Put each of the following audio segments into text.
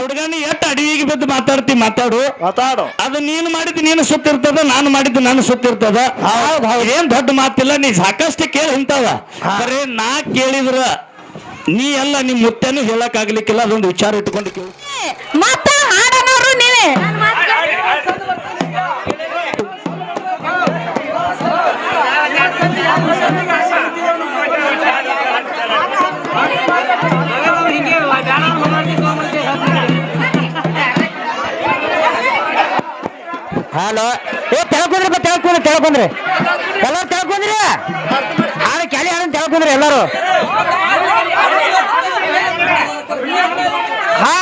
ಹುಡುಗನ ಎಷ್ಟು ಅಡವಿಗೆ ಬಿದ್ದು ಮಾತಾಡ್ತಿ ಮಾತಾಡು. ಮಾತಾಡು. ಅದು ನೀನು ಮಾಡಿದ್ದು ನೀನು ಸುತ್ತಿರ್ತದ ನಾನು ಮಾಡಿದ್ದು ನಾನು ಸುತ್ತಿರ್ತದ. ಏನ್ ದೊಡ್ಡ ಮಾತಿಲ್ಲ ನೀ ಸಾಕಷ್ಟು ಕೇಳಿ ಹಿಂತಾವ ಬರೀ ನಾ ಕೇಳಿದ್ರ ನೀ ಎಲ್ಲ ನಿಮ್ ಮುತ್ತೇನು ಹೇಳಕ್ ಆಗ್ಲಿಕ್ಕಿಲ್ಲ ಅದೊಂದು ವಿಚಾರ ಇಟ್ಕೊಂಡು ಕೇಳು. ಮತ್ತ ಹಲೋ ಏ ತೆಳ್ಕೊಂಡ್ರಿ ತೆಳ್ಕೊಂಡ್ರಿ ತೆಳ್ಕೊಂಡ್ರಿ. ಎಲ್ಲರೂ ತೆಳ್ಕೊಂಡ್ರಿ? ಆಡ ಕ್ಯಾಲಿ ಆಡ ತೆಳ್ಕೊಂಡ್ರಿ ಎಲ್ಲರೂ. ಹಾ.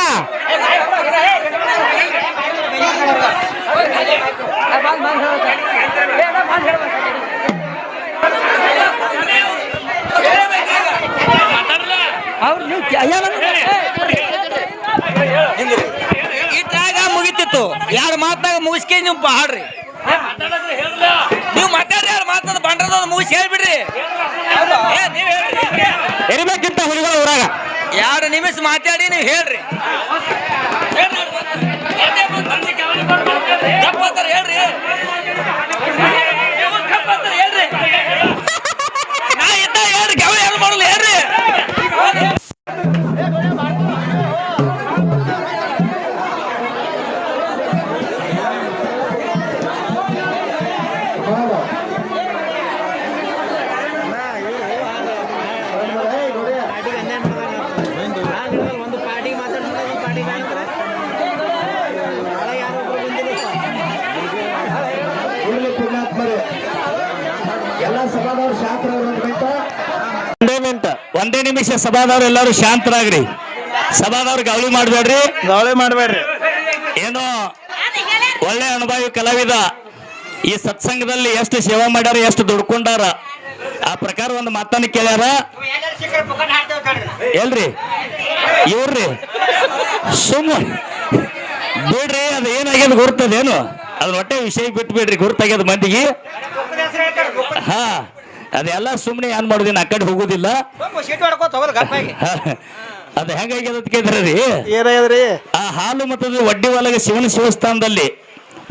ಅವ್ರು ನೀವು ಇಟ್ಟಾಗ ಮುಗಿತಿತ್ತು. ಎರಡು ಮಾತನಾಗ ಮುಗಿಸ್ಕೆ ನೀವು ಹಾಡ್ರಿ ನೀವು ಮಾತಾಡ್ರಿ ಯಾರು ಮಾತದ ಬಂಡ್ರದ ಮುಗಿಸಿ ಹೇಳ್ಬಿಡ್ರಿ. ಏ, ನೀವ್ ಹೇಳ್ರಿ. ಎರಿಬೇಕಿಂತ ಹುಡುಗರು ಊರಾಗ. ಎರಡು ನಿಮಿಷ ಮಾತಾಡಿ ನೀವು ಹೇಳ್ರಿ. ಎಲ್ಲ ಸಭಾದವ್ರು ಶಾಸ್ತ್ರ ಒಂದೇ ನಿಂತ ಒಂದೇ ನಿಮಿಷ ಸಭಾದವ್ರು ಎಲ್ಲರೂ ಶಾಂತರಾಗ್ರಿ. ಸಭಾದವ್ರು ಗೌಳಿ ಮಾಡಬೇಡ್ರಿ. ಗೌಳಿ ಮಾಡಬೇಡ್ರಿ. ಏನೋ ಒಳ್ಳೆ ಅನುಭವಿ ಕಲಾವಿದ ಈ ಸತ್ಸಂಗದಲ್ಲಿ ಎಷ್ಟು ಸೇವಾ ಮಾಡ್ಯಾರ ಎಷ್ಟು ದುಡ್ಕೊಂಡಾರ. ಆ ಪ್ರಕಾರ ಒಂದು ಮಾತನ್ನ ಕೇಳ್ಯಾರ. ಎಲ್ರಿ? ಇವ್ರಿ ಸುಮ್ಮ ಬಿಡ್ರಿ ಅದು ಏನಾಗ್ಯದ ಗುರ್ತದೇನು? ಅದ್ರ ಹೊಟ್ಟೆ ವಿಷಯ ಬಿಟ್ಟು ಬಿಡ್ರಿ ಗುರ್ತಾಗ್ಯದ ಮಂದಿಗೆ. ಹಾ ಅದೆಲ್ಲ ಸುಮ್ಮನೆ ಏನ್ ಮಾಡುದಿನ ಆ ಕಡೆ ಹೋಗುದಿಲ್ಲ. ಅದ ಹೆಂಗಾಗ್ಯದ ಕೇಳಿದ್ರಿ ಆ ಹಾಲು ಮತ್ತದ ಒಡ್ಡಿ ಒಳಗೆ ಶಿವನ ಶಿವಸ್ಥಾನದಲ್ಲಿ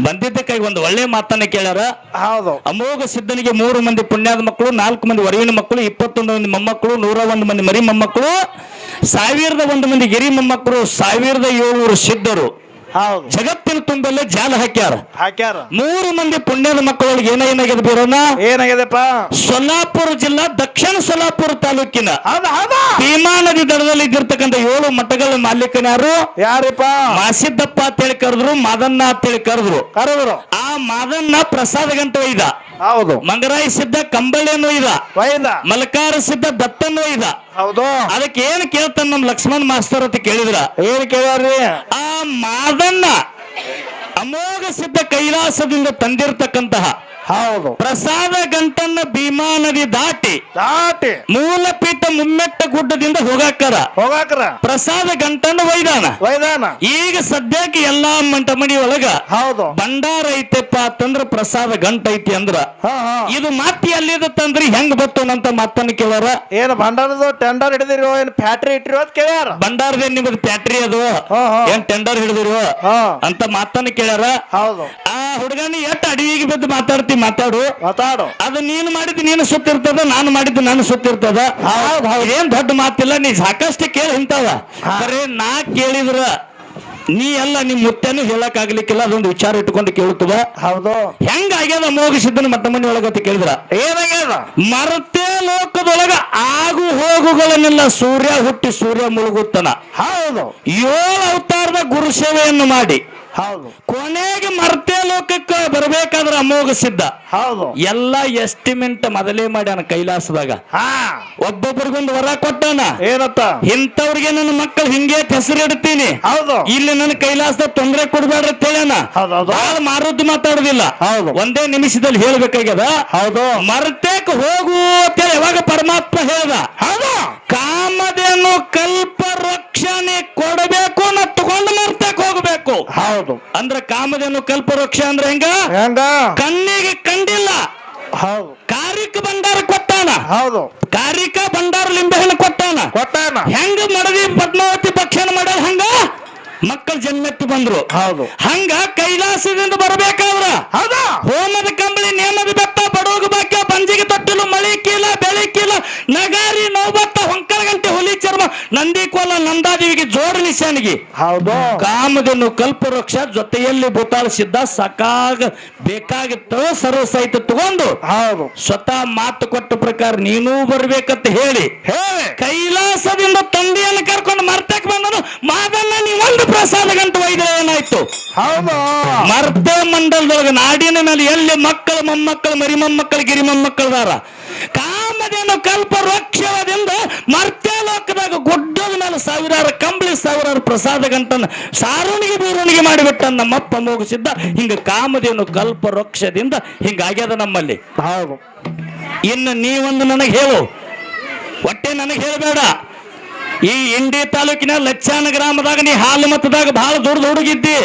ಬಂದಿದ್ದಕ್ಕಾಗಿ ಒಂದು ಒಳ್ಳೆ ಮಾತನ್ನ ಕೇಳ್ಯಾರ. ಹೌದು. ಅಮೋಘ ಸಿದ್ಧನಿಗೆ ಮೂರು ಮಂದಿ ಪುಣ್ಯದ ಮಕ್ಕಳು ನಾಲ್ಕು ಮಂದಿ ಹೊರಗಿನ ಮಕ್ಕಳು ಇಪ್ಪತ್ತೊಂದು ಮಂದಿ ಮೊಮ್ಮಕ್ಕಳು ನೂರ ಒಂದು ಮಂದಿ ಮರಿ ಮೊಮ್ಮಕ್ಕಳು ಸಾವಿರದ ಒಂದು ಮಂದಿ ಗಿರಿ ಮೊಮ್ಮಕ್ಕಳು ಸಾವಿರದ ಏಳ್ನೂರು ಸಿದ್ಧರು. ಜಗತ್ತಿನ ತುಂಬಲ್ಲೇ ಜಾಲ ಹಾಕ್ಯಾರ. ಹಾಕ್ಯಾರ. ಮೂರು ಮಂದಿ ಪುಣ್ಯದ ಮಕ್ಕಳೊಳಗೆ ಏನ ಏನಾಗಿದೆ ಬೀರೋಣ ಏನಾಗ್ಯದಪ್ಪ? ಸೊಲ್ಲಾಪುರ ಜಿಲ್ಲಾ ದಕ್ಷಿಣ ಸೊಲ್ಲಾಪುರ ತಾಲೂಕಿನ ಭೀಮಾ ನದಿ ದಡದಲ್ಲಿ ಇದ್ದಿರ್ತಕ್ಕಂಥ ಏಳು ಮಠಗಳ ಮಾಲೀಕನ ಯಾರು? ಯಾರಪ್ಪ? ಮಾಸಿದ್ದಪ್ಪ ಅಂತೇಳಿ ಕರೆದ್ರು ಮಾದನ್ನ ಅಂತೇಳಿ ಕರೆದ್ರು. ಕರೆದ್ರು. ಆ ಮಾದನ್ನ ಪ್ರಸಾದ ಗಂಟೆ ಒಯ್ದ ಹೌದು. ಮಂಗರಾಯ ಸಿದ್ಧ ಕಂಬಳಿಯನ್ನು ಒಯ್ದ. ವೈದ. ಮಲಕಾರ ಸಿದ್ಧ ದತ್ತನ್ನು ಒಯ್ದ ಹೌದು. ಅದಕ್ಕೆ ಏನ್ ಕೇಳ್ತಾನ ನಮ್ ಲಕ್ಷ್ಮಣ್ ಮಾಸ್ತರ್ ಅಂತ ಕೇಳಿದ್ರ? ಏನ್ ಕೇಳಿ ಆ ಮಾದನ್ನ ಅಮೋಘ ಸಿದ್ಧ ಕೈಲಾಸದಿಂದ ತಂದಿರತಕ್ಕಂತಹ ಹೌದು. ಪ್ರಸಾದ ಗಂಟನ್ನ ಭೀಮಾ ನದಿ ದಾಟಿ ದಾಟಿ. ಮೂಲಪೀಠ ಮುಮ್ಮೆಟ್ಟ ಗುಡ್ಡದಿಂದ ಹೋಗಾಕರ. ಹೋಗಾಕರ. ಪ್ರಸಾದ ಗಂಟನ್ನ ವೈದಾನ ವೈದಾನ ಈಗ ಸದ್ಯಕ್ಕೆ ಎಲ್ಲಾ ಮಂಟ ಮನಿ ಒಳಗ ಹೌದು. ಭಂಡಾರ ಐತೆಪ್ಪ ಅಂತಂದ್ರ ಪ್ರಸಾದ ಗಂಟ ಐತಿ ಅಂದ್ರ. ಇದು ಮಾತಿ ಎಲ್ಲಿದತ್ತಂದ್ರಿ ಹೆಂಗ್ ಬರ್ತನಂತ ಮಾತನ್ನ ಕೇಳ್ಯಾರ? ಏನ್ ಭಂಡಾರದ ಟೆಂಡರ್ ಹಿಡಿದಿರೋ ಏನು ಫ್ಯಾಕ್ಟ್ರಿ ಇಟ್ಟಿರೋ ಅಂತ ಕೇಳ್ಯಾರ? ಭಂಡಾರದೇ ನಿಮ್ದು ಫ್ಯಾಕ್ಟ್ರಿ ಅದು. ಏನ್ ಟೆಂಡರ್ ಹಿಡಿದಿರು? ಅಂತ ಮಾತನ್ನ ಕೇಳ್ಯಾರ. ಹೌದು. ಆ ಹುಡುಗನ ಎಷ್ಟು ಅಡವಿಗೆ ಬಿದ್ದು ಮಾತಾಡ್ತಿ ಮಾತಾಡು. ಮಾತಾಡು. ಅದು ನೀನು ಮಾಡಿದ್ ನೀನು ಸುತ್ತಿರ್ತದ ನಾನು ಮಾಡಿದ್ದು ನಾನು ಸುತ್ತಿರ್ತದ ಏನ್ ದೊಡ್ಡ ಮಾತಿಲ್ಲ ನೀ ಸಾಕಷ್ಟು ಕೇಳಿ ಹಿಂತಾವ ಬರೀ ನಾ ಕೇಳಿದ್ರ ನೀ ಎಲ್ಲ ನಿಮ್ ಮುತ್ತೇನು ಹೇಳಕ್ ಆಗ್ಲಿಕ್ಕಿಲ್ಲ ಅದೊಂದು ವಿಚಾರ ಇಟ್ಕೊಂಡು ಕೇಳ್ತದ ಹೌದು. ಹೆಂಗ ಆಗ್ಯದ ಸಿದ್ದನ ಮಟ್ಟ ಮನೆ ಒಳಗತ್ತ ಕೇಳಿದ್ರ? ಏನಾಗ್ಯದ? ಮರತೆ ಲೋಕದೊಳಗ ಆಗು ಹೋಗುಗಳನ್ನೆಲ್ಲ ಸೂರ್ಯ ಹುಟ್ಟಿ ಸೂರ್ಯ ಮುಳುಗುತ್ತನ. ಹೌದು. ಏಳು ಅವತಾರದ ಗುರು ಸೇವೆಯನ್ನು ಮಾಡಿ. ಹೌದು. ಕೊನೆಗೆ ಮರ್ತೆ ಲೋಕಕ್ಕೆ ಬರ್ಬೇಕಾದ್ರ ಅಮೋಘ ಸಿದ್ಧ. ಹೌದು. ಎಲ್ಲ ಎಸ್ಟಿಮೆಂಟ್ ಮೊದಲೇ ಮಾಡ್ಯಾನ ಕೈಲಾಸದಾಗ. ಹಾ. ಒಬ್ಬೊಬ್ಬರಿಗೊಂದು ವರ ಕೊಟ್ಟಾನ. ಏನತ್ತ ಇಂಥವ್ರಿಗೆ ನನ್ನ ಮಕ್ಕಳು ಹಿಂಗೆ ಹೆಸರಿಡ್ತೀನಿ ಹೌದು. ಇಲ್ಲಿ ನನ್ನ ಕೈಲಾಸದ ತೊಂದರೆ ಕೊಡ್ಬೇಡ್ರಿ ಅಂತ ಬಹಳ ಮಾರುದ್ದು ಮಾತಾಡುದಿಲ್ಲ. ಹೌದು. ಒಂದೇ ನಿಮಿಷದಲ್ಲಿ ಹೇಳ್ಬೇಕಾಗ್ಯದ? ಹೌದು. ಮರ್ತೇಕ್ ಹೋಗು ಅಂತೇಳಿ ಯಾವಾಗ ಪರಮಾತ್ಮ ಹೇಳ್ದ? ಹೌದು. ಕಾಮಧೇನು ಕಲ್ಪ ರಕ್ಷಣೆ ಕೊಡಬೇಕು ಅನ್ನ ತಗೊಂಡು ಹೋಗ್ಬೇಕು ಹೌದು. ಅಂದ್ರ ಕಾಮಧೇನು ಕಲ್ಪ ರಕ್ಷ ಅಂದ್ರೆ ಹೆಂಗ? ಹೆಂಗ? ಕಣ್ಣಿಗೆ ಕಂಡಿಲ್ಲ. ಹೌದು. ಕಾರಿಕ ಭಂಡಾರ ಕೊಟ್ಟಾನ. ಹೌದು. ಕಾರಿಕ ಭಂಡಾರ ಲಿಂಬೆ ಹಣ್ಣು ಕೊಟ್ಟಾನ. ಕೊಟ್ಟಾನ. ಹೆಂಗ ಮಡದಿ ಪದ್ಮಾವತಿ ಭಕ್ಷಣ ಮಾಡ್ಯಾರ ಹಂಗ? ಮಕ್ಕಳ ಜನ್ಮೆತ್ತಿ ಬಂದ್ರು. ಹೌದು. ಹಂಗ ಕೈಲಾಸದಿಂದ ಬರಬೇಕಾದ್ರ ಹೌದಾ. ಹೋಮದ ಕಂಬಳಿ ನೇಮದ ಬೆತ್ತ ಬಡೋಗ ಬಾಕ್ಯ ಬಂಜಿಗೆ ತೊಟ್ಟಿಲು ಮಳೆ ಕೀಲ ಬೆಳೆ ಕೀಲ ನಗಾರಿ ನೋವತ್ತ ಹೊಂಕ ಚರ್ಮ ನಂದಿ ಕೋಲ ನಂದಾದೇವಿಗೆ ಜೋಡ ನಿಶಾನಿಗೆ ಹೌದು. ಕಾಮಧೇನು ಕಲ್ಪವೃಕ್ಷ ಜೊತೆಯಲ್ಲಿ ಭೂತಾಳಿಸಿದ್ದ ಸಾಕಾಗ ಬೇಕಾಗಿತ್ತು ಸರ್ವ ಸಹಿತ ತಗೊಂಡು. ಹೌದು. ಸ್ವತಃ ಮಾತು ಕೊಟ್ಟ ಪ್ರಕಾರ ನೀನೂ ಬರ್ಬೇಕಂತ ಹೇಳಿ. ಹೇಳಿ. ಕೈಲಾಸದಿಂದ ತಂದೆಯನ್ನು ಕರ್ಕೊಂಡು ಮರ್ತಕ್ಕೆ ಬಂದನು. ಮಾದನ್ನ ನೀ ಒಂದು ಪ್ರಸಾದ ಗಂಟು ಒಯ್ದ್ರೆ ಏನಾಯ್ತು? ಹೌದು. ಮರ್ತೆ ಮಂಡಲದೊಳಗೆ ನಾಡಿನ ಮೇಲೆ ಎಲ್ಲಿ ಮಕ್ಕಳು ಮೊಮ್ಮಕ್ಕಳು ಮರಿ ಮೊಮ್ಮಕ್ಕಳು ಗಿರಿ ಮೊಮ್ಮಕ್ಕಳದಾರ ಕಾಮಧೇನು ಕಲ್ಪ ವೃಕ್ಷವದಿಂದ ಮರ್ತ್ಯ ಲೋಕದಾಗ ಗುಡ್ಡದ ಮೇಲೆ ಸಾವಿರಾರು ಕಂಬಳಿ ಸಾವಿರಾರು ಪ್ರಸಾದ ಗಂಟನ ಸಾರುಣಿಗೆ ಬೀರುಣಿಗೆ ಮಾಡಿಬಿಟ್ಟ ನಮ್ಮಪ್ಪ ಮೋಗಿಸಿದ್ದ ಹಿಂಗ ಕಾಮಧೇನು ಕಲ್ಪ ವೃಕ್ಷದಿಂದ ಹಿಂಗಾಗ್ಯದ ನಮ್ಮಲ್ಲಿ. ಹೌದು. ಇನ್ನು ನೀವೊಂದು ನನಗೆ ಹೇಳು. ಒಟ್ಟೆ ನನಗೆ ಹೇಳಬೇಡ. ಈ ಇಂಡಿ ತಾಲೂಕಿನ ಲಚ್ಚಾನ ಗ್ರಾಮದಾಗ ನೀ ಹಾಲು ಮತದಾಗ ಬಹಳ ದೊಡ್ಡ ಹುಡುಗಿದ್ದಿ.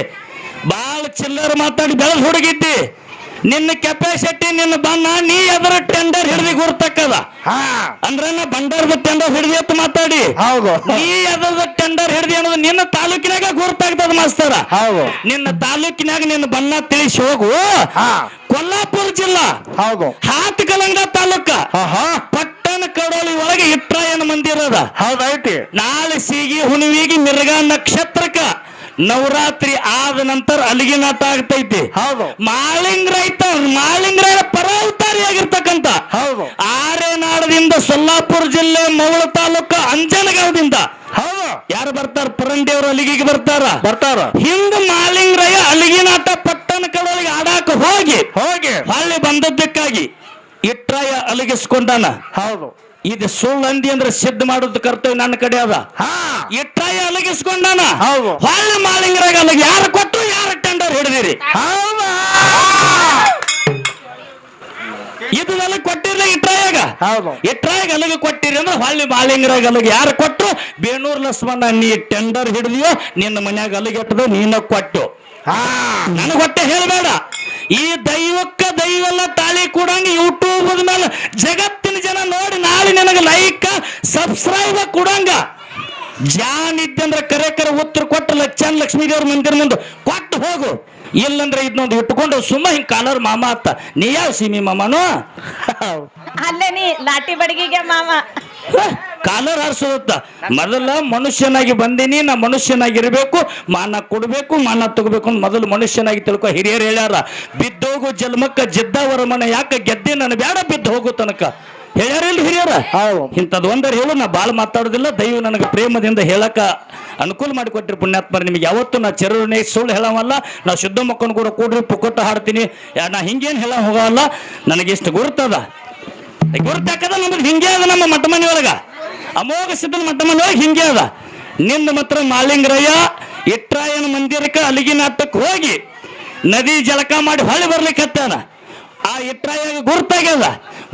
ಬಹಳ ಚಿಲ್ಲರ್ ಮಾತಾಡಿ ಬೆಳೆದ ಹುಡುಗಿದ್ದಿ. ನಿನ್ನ ಕೆಪಾಸಿಟಿ ನಿನ್ನ ಬಣ್ಣ ನೀ ಎದರ ಟೆಂಡರ್ ಹಿಡಿದು ಗುರ್ತಕ್ಕದ. ಹಾ. ಅಂದ್ರೆ ನಾ ಬಂಡಾರದ ಟೆಂಡರ್ ಹಿಡಿದಿ ಅಂತ ಮಾತಾಡಿ. ಹೌದು. ನೀ ಅದರ ಟೆಂಡರ್ ಹಿಡಿದಿ ಅನ್ನೋದು ನಿನ್ನ ತಾಲೂಕಿನಾಗ ಗುರ್ತಾಗ್ತದ ಮಾಸ್ತರ. ಹೌದು. ನಿನ್ನ ತಾಲೂಕಿನಾಗ ನಿನ್ನ ಬಣ್ಣ ತಿಳಿಸಿ ಹೋಗು. ಹಾ. ಕೊಲ್ಲಾಪುರ ಜಿಲ್ಲಾ. ಹೌದು. ಹಾತಕಲಂಗ ತಾಲೂಕ. ಪಟ್ಟಣ ಕಡೋಳಿ ಒಳಗೆ ಇಟ್ರಾಯನ ಮಂದಿರದ ಹೌದೈತಿ. ನಾಳೆ ಸೀಗಿ ಹುಣಿವಿಗೆ ಮಿರ್ಗಾ ನಕ್ಷತ್ರಕ್ಕ ನವರಾತ್ರಿ ಆದ ನಂತರ ಅಲ್ಲಿಗೆ ನಾಟ ಆಗ್ತೈತಿ. ಹೌದು. ಮಾಳಿಂಗ್ ರೈತ ಆರೇನಾಡದಿಂದ ಹೌದು. ಆರೆ ನಾಡದಿಂದ ಸೊಲ್ಲಾಪುರ ಜಿಲ್ಲೆ ಮೌಳ ತಾಲೂಕ ಅಂಜನಗಾವದಿಂದ ಹೌದು. ಯಾರು ಬರ್ತಾರ? ಪುರಂಡಿಯವರು ಅಲ್ಲಿಗೆ ಬರ್ತಾರ? ಬರ್ತಾರ. ಹಿಂಗ ಮಾಲಿಂಗ್ರಯ್ಯ ಅಲ್ಲಿಗೆ ನಾಟ ಪಟ್ಟಣ ಕಡೋಳಿಗೆ ಆಡಾಕ ಹೋಗಿ. ಹೋಗಿ. ಹಳ್ಳಿ ಬಂದದ್ದಕ್ಕಾಗಿ ಇಟ್ರಾಯ ಅಲಗಿಸ್ಕೊಂಡಾನ ಹೌದು. ಇದು ಸುಳ್ಳು ಅಂದಿ ಅಂದ್ರೆ ಸಿದ್ಧ ಮಾಡೋದು ಕರ್ತವ್ಯ ನನ್ನ ಕಡೆ ಅದ. ಹಾ. ಇಟ್ರಾಯ ಅಲಗಿಸ್ಕೊಂಡಾನ. ಹೊಳ್ಳಿ ಮಾಳಿಂಗರಾಗ ಅಲ್ಲಿಗೆ ಯಾರು ಕೊಟ್ಟು ಯಾರು ಟೆಂಡರ್ ಹಿಡಿದಿರಿ? ಇದು ನನಗೆ ಕೊಟ್ಟಿರ್ಲ ಇಟ್ರಾಯಾಗ. ಹೌದು. ಇಟ್ರಾಯಾಗ ಅಲಗಿ ಕೊಟ್ಟಿರಿ ಅಂದ್ರೆ ಹೊಳ್ಳಿ ಮಾಳಿಂಗರಾಗ ಅಲಗಿ ಯಾರು ಕೊಟ್ಟು? ಬೇನೂರ್ ಲಕ್ಷ್ಮಣ ನೀ ಟೆಂಡರ್ ಹಿಡಿದಿಯೋ ನಿನ್ನ ಮನ್ಯಾಗ ಅಲಗಿ ಇಟ್ಟದ ನೀನ ಕೊಟ್ಟು. ಹಾ. ನನಗೆ ಹೊಟ್ಟೆ ಹೇಳಬೇಡ. ಈ ದೈವಕ್ಕ ದೈವಲ್ಲ ತಾಳಿ ಕೊಡಂಗ ಯೂಟ್ಯೂಬ್ ಮೇಲೆ ಜಗತ್ತಿನ ಜನ ನೋಡಿ ನಾಳೆ ನನಗೆ ಲೈಕ್ ಸಬ್ಸ್ಕ್ರೈಬ್ ಕೊಡಂಗ. ಜಾನ್ ಇದ್ದಂದ್ರೆ ಕರೆ ಕರೆ ಉತ್ತರ ಕೊಟ್ಟು ಲಕ್ಷಾನ್ ಲಕ್ಷ್ಮೀ ದೇವ್ರ ಮಂದಿರ ಮುಂದೆ ಕೊಟ್ಟು ಹೋಗು. ಇಲ್ಲಂದ್ರೆ ಇದನ್ನೊಂದು ಇಟ್ಕೊಂಡು ಸುಮ್ಮ ಹಿಂಗ್ ಕಾಲರ್ ಮಾಮ ಅತ್ತ ನೀ ಯಾವ ಸೀಮಿ ಮಾಮನು? ಅಲ್ಲೇ ನೀ ಲಾಟಿ ಬಡಗಿಗೆ ಮಾಮ. ಕಾಲರ್ ಹಾರಿಸೋದತ್ತ ಮೊದಲ ಮನುಷ್ಯನಾಗಿ ಬಂದೀನಿ ನಾ ಮನುಷ್ಯನಾಗಿರ್ಬೇಕು ಮಾನ ಕೊಡ್ಬೇಕು ಮಾನ ತಗೋಬೇಕು ಅಂತ ಮೊದಲು ಮನುಷ್ಯನಾಗಿ ತಿಳ್ಕೊ. ಹಿರಿಯರು ಹೇಳ್ಯಾರ ಬಿದ್ದೋಗು ಜನ್ಮಕ್ಕ ಜಿದ್ದವರ ಮನೆ ಯಾಕೆ ಗೆದ್ದೆ ನಾನು ಬೇಡ ಬಿದ್ದು ಹೋಗು ತನಕ. ಹೇಳ್ಯಾರಿಲ್ಲ ಹಿರಿಯರ. ಇಂಥದ್ದು ಒಂದರ ಹೇಳು ನಾ ಭಾಳ ಮಾತಾಡೋದಿಲ್ಲ ದೈವ ನನಗೆ ಪ್ರೇಮದಿಂದ ಹೇಳಕ ಅನುಕೂಲ ಮಾಡಿಕೊಟ್ಟಿರಿ ಪುಣ್ಯಾತ್ಮರ. ನಿಮಗೆ ಯಾವತ್ತು ನಾ ಚರವಣೆ ಸುಳ್ಳು ಹೇಳವಲ್ಲ ನಾ ಶುದ್ಧ ಮಕ್ಕಳು ಕೂಡ ಕೂಡ್ರಿ ಪುಕ್ಕಟ್ಟು ಹಾಡ್ತೀನಿ. ನಾ ಹಿಂಗೇನು ಹೇಳ ಹೋಗಲ್ಲ ನನಗೆ ಇಷ್ಟು ಗುರ್ತದ ಗುರುತಾಕದ ನಮ್ದು? ಹಿಂಗೆ ಅದ ನಮ್ಮ ಮಠ ಮನೆಯೊಳಗ ಒಳಗ ಅಮೋಘ ಸಿದ್ಧನ ಮಠ ಮನೆ ಒಳಗೆ ಹಿಂಗೆ ಅದ. ನಿಂದ ಮಾತ್ರ ಮಾಲಿಂಗರಯ್ಯ ಇಟ್ರಾಯನ ಮಂದಿರಕ್ಕೆ ಅಲಗಿನಾಟಕ್ಕೆ ನಾಟಕ್ಕೆ ಹೋಗಿ ನದಿ ಜಲಕ ಮಾಡಿ ಹೊಳ್ಳಿ ಬರ್ಲಿಕ್ಕೆ ಹತ್ತಾನ. ಆ ಇಟ್ರಾಯ ಗುರುತಾಗ್ಯದ.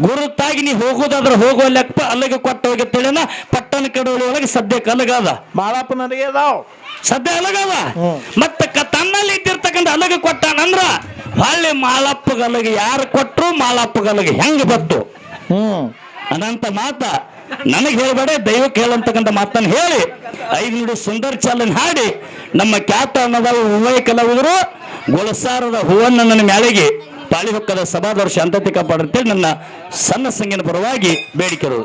ಗುರುತಾಗಿ ನೀ ಹೋಗೋದಾದ್ರೆ ಹೋಗೋ ಲೆಕ್ಕ ಅಲ್ಲಿಗೆ ಹೋಗಿ ಪೇಳೆನ ಪಟ್ಟಣ ಕಡೋಳಿ ಒಳಗೆ ಸದ್ಯಕ್ಕೆ ಕಲಗದ ಮಾಳಪ್ಪ ನನಗೆ ಅದಾವ್. ಸದ್ಯ ಅಲಗದ. ಮತ್ತೆ ತನ್ನಲ್ಲಿ ಇದ್ದಿರ್ತಕ್ಕಂಥ ಅಲಗ ಕೊಟ್ಟಾನಂದ್ರ ಹೊಳ್ಳಿ ಮಾಲಪ್ಪಗಲಗ ಯಾರು ಕೊಟ್ಟರು ಮಾಲಪ್ಪಗಲಗ ಹೆಂಗೆ ಬತ್ತು? ಅನಂತ ಮಾತ. ನನಗೆ ಹೇಳಬೇಡ, ದೈವಕ್ಕೆ ಹೇಳಂತಕ್ಕಂಥ ಮಾತನ್ನು ಹೇಳಿ. ಐದು ನುಡಿ ಸುಂದರ ಚಾಲನ್ ಹಾಡಿ. ನಮ್ಮ ಖ್ಯಾತ ಅನ್ನದ ಉಭಯ ಕಲಾವಿದರು, ಗೊಳಸಾರದ ಹೂವನ್ನು ನನ್ನ ಮ್ಯಾಲೆಗೆ ಪಾಳಿ ಹೊಕ್ಕದ ಅಂತತಿ ಕಾಪಾಡುತ್ತೇಳಿ ನನ್ನ ಸಣ್ಣ ಸಂಗಿನ ಪರವಾಗಿ ಬೇಡಿಕೆರು